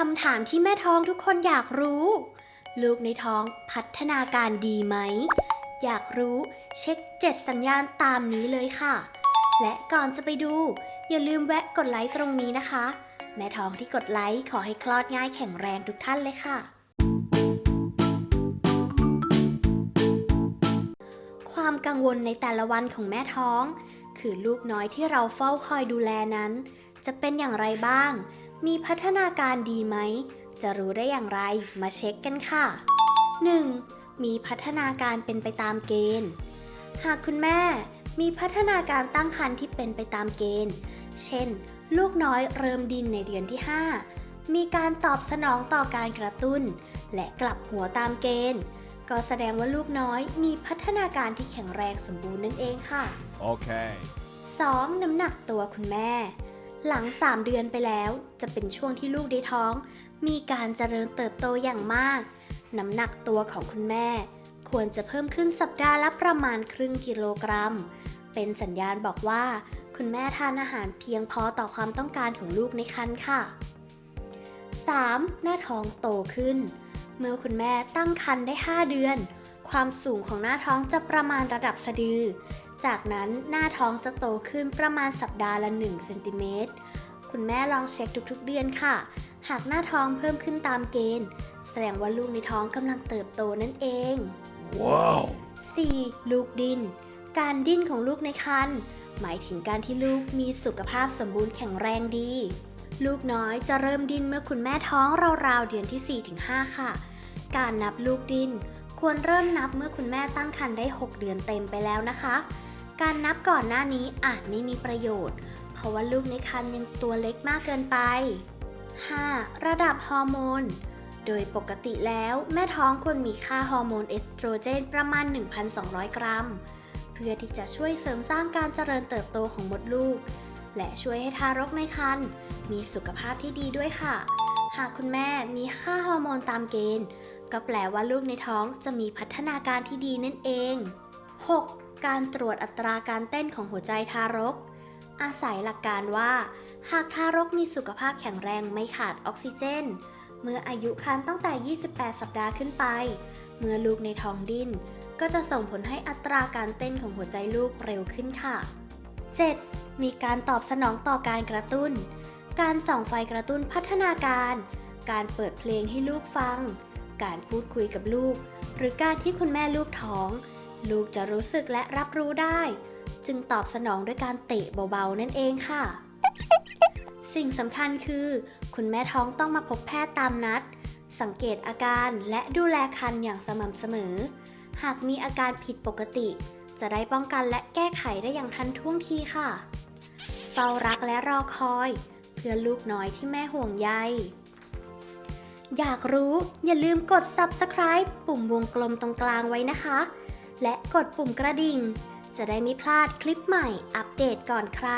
คำถามที่แม่ท้องทุกคนอยากรู้ ลูกในท้องพัฒนาการดีไหม อยากรู้เช็คเจ็ดสัญญาณตามนี้เลยค่ะ และก่อนจะไปดู อย่าลืมแวะกดไลค์ตรงนี้นะคะ แม่ท้องที่กดไลค์ขอให้คลอดง่ายแข็งแรงทุกท่านเลยค่ะ ความกังวลในแต่ละวันของแม่ท้อง คือลูกน้อยที่เราเฝ้าคอยดูแลนั้น จะเป็นอย่างไรบ้าง มีพัฒนาการดีไหม จะรู้ได้อย่างไร มาเช็คกันค่ะ 1. มีพัฒนาการเป็นไปตามเกณฑ์ หากคุณแม่มีพัฒนาการตั้งครรภ์ที่เป็นไปตามเกณฑ์ เช่น ลูกน้อยเริ่มดินในเดือนที่ 5 มีการตอบสนองต่อการกระตุ้น และกลับหัวตามเกณฑ์ ก็แสดงว่าลูกน้อยมีพัฒนาการที่แข็งแรงสมบูรณ์นั่นเองค่ะ Okay. 2. น้ำหนักตัวคุณแม่ หลัง 3 เดือนไปแล้ว จะเป็นช่วงที่ลูกได้ท้อง มีการเจริญเติบโตอย่างมาก น้ำหนักตัวของคุณแม่ ควรจะเพิ่มขึ้นสัปดาห์ละประมาณครึ่งกิโลกรัม เป็นสัญญาณบอกว่า คุณแม่ทานอาหารเพียงพอต่อความต้องการของลูกในครรภ์ค่ะ 3. หน้าท้องโตขึ้น เมื่อคุณแม่ตั้งครรภ์ได้ 5 เดือน ความสูงของหน้าท้องจะประมาณระดับสะดือ จากนั้นหน้าท้องจะโตขึ้นประมาณสัปดาห์ละ1เซนติเมตร คุณแม่ลองเช็คทุกๆเดือนค่ะ หากหน้าท้องเพิ่มขึ้นตามเกณฑ์ แสดงว่าลูกในท้องกำลังเติบโตนั่นเอง Whoa. 4. ลูกดิ้นการดิ้นของลูกในครรภ์หมายถึงการที่ลูกมีสุขภาพสมบูรณ์แข็งแรงดี ลูกน้อยจะเริ่มดิ้นเมื่อคุณแม่ท้องราวๆเดือนที่ 4-5 ค่ะ การนับลูกดิ้น ควรเริ่มนับเมื่อคุณแม่ตั้งครรภ์ได้ 6 เดือนเต็มไปแล้วนะคะ การนับก่อนหน้านี้อาจไม่มีประโยชน์ เพราะว่าลูกในครรภ์ยังตัวเล็กมากเกินไป 5. ระดับฮอร์โมน โดยปกติแล้วแม่ท้องควรมีค่าฮอร์โมนเอสโตรเจนประมาณ 1,200 กรัม เพื่อที่จะช่วยเสริมสร้างการเจริญเติบโตของมดลูก และช่วยให้ทารกในครรภ์มีสุขภาพที่ดีด้วยค่ะ หากคุณแม่มีค่าฮอร์โมนตามเกณฑ์ ก็แปลว่าลูกในท้องจะมีพัฒนาการที่ดีนั่นเอง 6. การตรวจอัตราการเต้นของหัวใจทารก อาศัยหลักการว่า หากทารกมีสุขภาพแข็งแรงไม่ขาดออกซิเจน เมื่ออายุครรภ์ตั้งแต่ 28 สัปดาห์ขึ้นไป เมื่อลูกในท้องดิ้น ก็จะส่งผลให้อัตราการเต้นของหัวใจลูกเร็วขึ้นค่ะ 7. มีการตอบสนองต่อการกระตุ้น การส่องไฟกระตุ้นพัฒนาการ การเปิดเพลงให้ลูกฟัง การพูดคุยกับลูก หรือการที่คุณแม่ลูกท้อง ลูกจะรู้สึกและรับรู้ได้ จึงตอบสนองด้วยการเตะเบาๆนั่นเองค่ะ สิ่งสำคัญคือ คุณแม่ท้องต้องมาพบแพทย์ตามนัด สังเกตอาการและดูแลคันอย่างสม่ำเสมอ หากมีอาการผิดปกติ จะได้ป้องกันและแก้ไขได้อย่างทันท่วงทีค่ะเฝ้ารักและรอคอย เพื่อลูกน้อยที่แม่ห่วงใย อยากรู้อย่าลืมกด subscribe ปุ่มวงกลมตรงกลางไว้นะคะ และกดปุ่มกระดิ่ง จะได้ไม่พลาดคลิปใหม่อัปเดตก่อนใคร